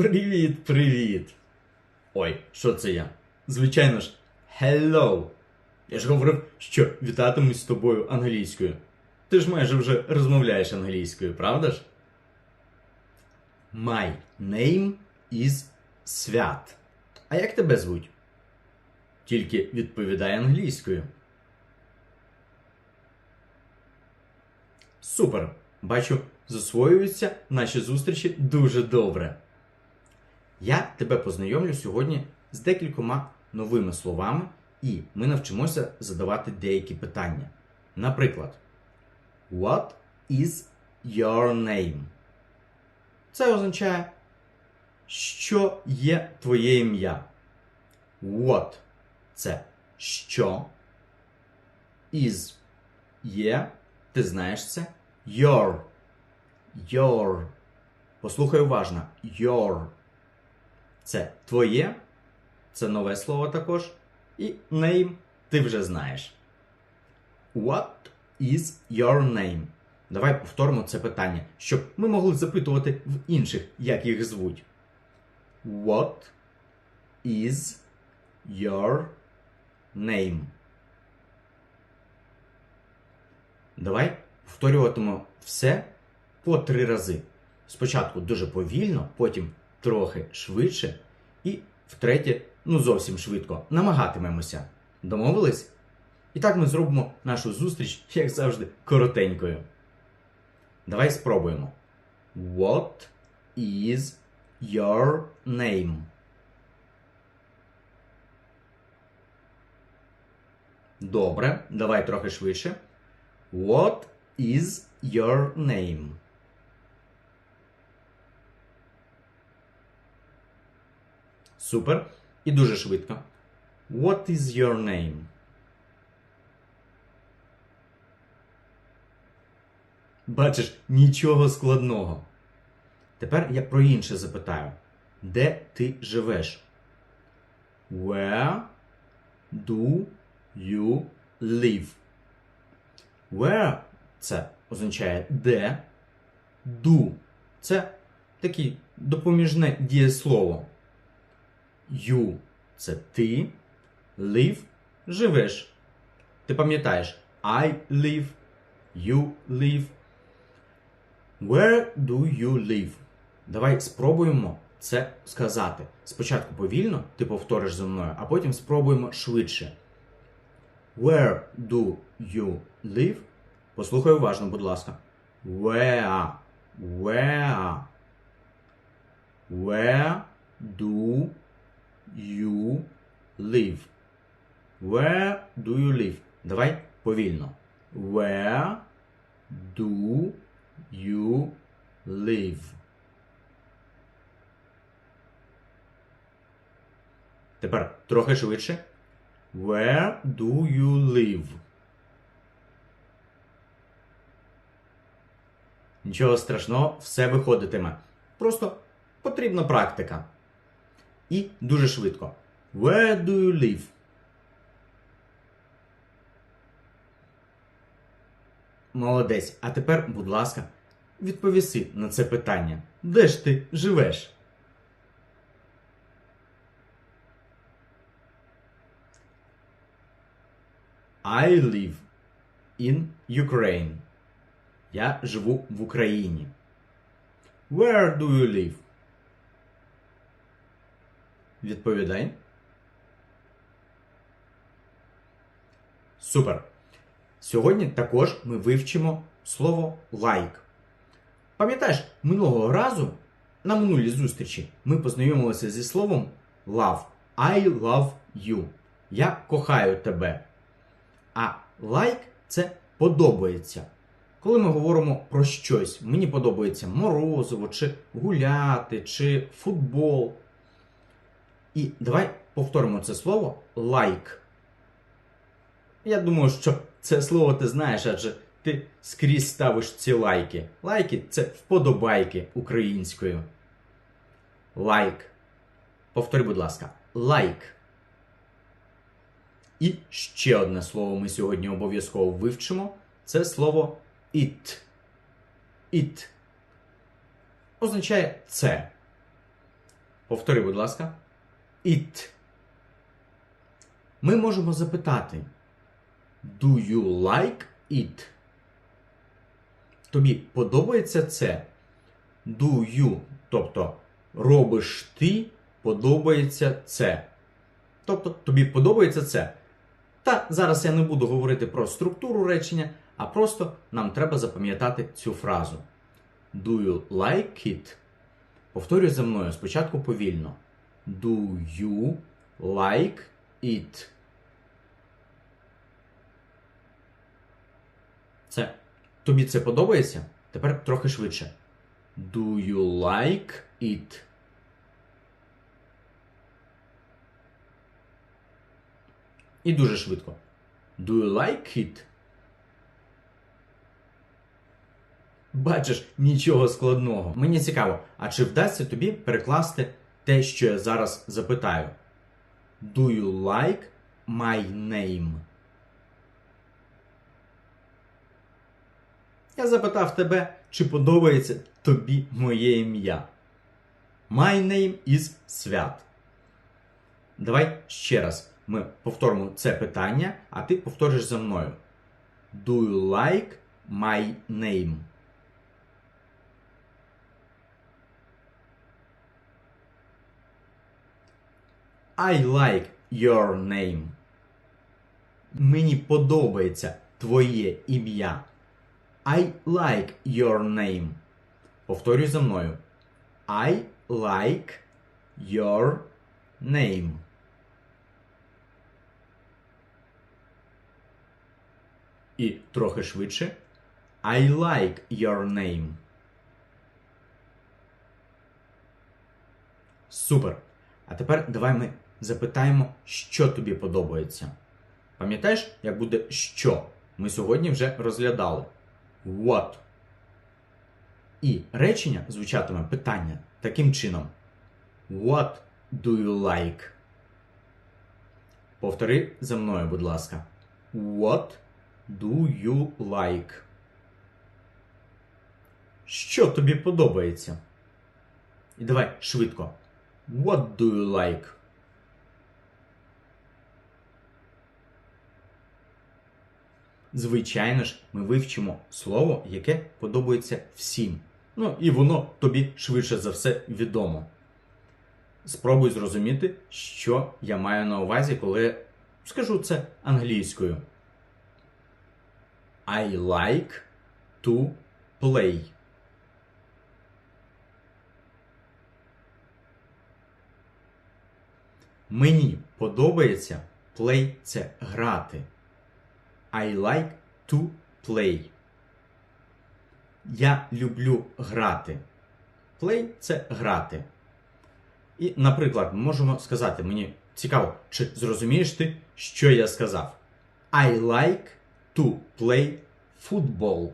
Привіт, привіт. Ой, що це я? Звичайно ж, hello. Я ж говорив, що вітатимусь з тобою англійською. Ти ж майже вже розмовляєш англійською, правда ж? My name is Свят. А як тебе звуть? Тільки відповідай англійською. Супер! Бачу, засвоюються наші зустрічі дуже добре. Я тебе познайомлю сьогодні з декількома новими словами, і ми навчимося задавати деякі питання. Наприклад, What is your name? Це означає, що є твоє ім'я. What це що. Is є, ти знаєш це. Your. Your. Послухай уважно. Your. Це твоє, це нове слово також. І name ти вже знаєш. What is your name? Давай повторимо це питання, щоб ми могли запитувати в інших, як їх звуть. What is your name? Давай повторюватимемо все по три рази. Спочатку дуже повільно, потім трохи швидше, і втретє, ну зовсім швидко, намагатимемося. Домовились? І так ми зробимо нашу зустріч, як завжди, коротенькою. Давай спробуємо. What is your name? Добре, давай трохи швидше. What is your name? Супер. І дуже швидко. What is your name? Бачиш, нічого складного. Тепер я про інше запитаю. Де ти живеш? Where do you live? Where це означає де. Do це таке допоміжне дієслово. You це ти. Live живеш. Ти пам'ятаєш I live, you live. Where do you live? Давай спробуємо це сказати. Спочатку повільно, ти повториш за мною, а потім спробуємо швидше. Where do you live? Послухай уважно, будь ласка. Where? Where? Where do you live? Where do you live? Давай повільно. Where do you live? Тепер трохи швидше. Where do you live? Нічого страшного, все виходитиме. Просто потрібна практика. І дуже швидко. Where do you live? Молодець. А тепер, будь ласка, відповіси на це питання. Де ж ти живеш? I live in Ukraine. Я живу в Україні. Where do you live? Відповідай. Супер. Сьогодні також ми вивчимо слово like. Пам'ятаєш, минулого разу на минулій зустрічі ми познайомилися зі словом love. I love you. Я кохаю тебе. А like це подобається. Коли ми говоримо про щось, мені подобається морозиво, чи гуляти, чи футбол. І давай повторимо це слово like. Я думаю, що це слово ти знаєш, адже ти скрізь ставиш ці лайки. Лайки це вподобайки українською. Лайк. Повтори, будь ласка, лайк. І ще одне слово ми сьогодні обов'язково вивчимо. Це слово it. It означає це. Повтори, будь ласка. It. Ми можемо запитати. Do you like it? Тобі подобається це? Do you, тобто робиш ти, подобається це. Тобто тобі подобається це. Та зараз я не буду говорити про структуру речення, а просто нам треба запам'ятати цю фразу. Do you like it? Повторюй за мною спочатку повільно. Do you like it? Це. Тобі це подобається? Тепер трохи швидше. Do you like it? І дуже швидко. Do you like it? Бачиш, нічого складного. Мені цікаво, а чи вдасться тобі перекласти те, що я зараз запитаю? Do you like my name? Я запитав тебе, чи подобається тобі моє ім'я. My name is Свят. Давай ще раз ми повторимо це питання, а ти повториш за мною. Do you like my name? I like your name. Мені подобається твоє ім'я. I like your name. Повторюй за мною. I like your name. І трохи швидше. I like your name. Супер. А тепер давай ми запитаємо, що тобі подобається. Пам'ятаєш, як буде що? Ми сьогодні вже розглядали. What? І речення звучатиме питання таким чином. What do you like? Повтори за мною, будь ласка. What do you like? Що тобі подобається? І давай швидко. What do you like? Звичайно ж, ми вивчимо слово, яке подобається всім. Ну, і воно тобі швидше за все відомо. Спробуй зрозуміти, що я маю на увазі, коли скажу це англійською. I like to play. Мені подобається play це грати. I like to play. Я люблю грати. Play це грати. І, наприклад, ми можемо сказати, мені цікаво, чи зрозумієш ти, що я сказав? I like to play football.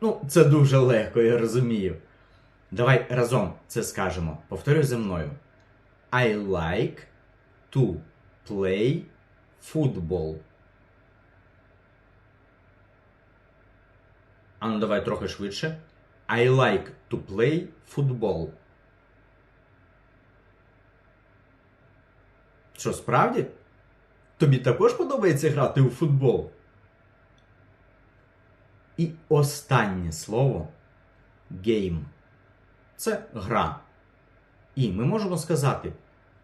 Ну, це дуже легко, я розумію. Давай разом це скажемо. Повторюй за мною. I like to play football. А ну давай трохи швидше. I like to play football. Що, справді? Тобі також подобається грати у футбол? І останнє слово game. Це гра. І ми можемо сказати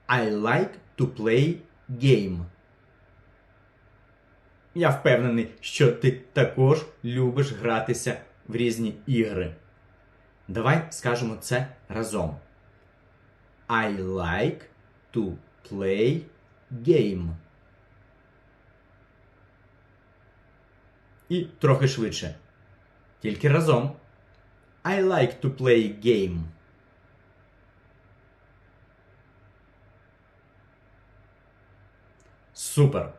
I like to play game. Я впевнений, що ти також любиш гратися в різні ігри. Давай скажемо це разом. I like to play game. І трохи швидше. Тільки разом. I like to play game. Супер!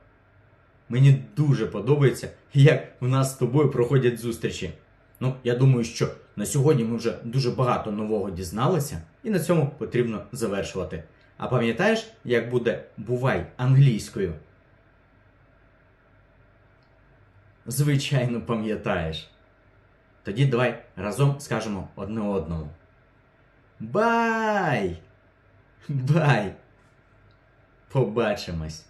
Мені дуже подобається, як в нас з тобою проходять зустрічі. Ну, я думаю, що на сьогодні ми вже дуже багато нового дізналися, і на цьому потрібно завершувати. А пам'ятаєш, як буде бувай англійською? Звичайно, пам'ятаєш. Тоді давай разом скажемо одне одному. Бай! Бай! Побачимось!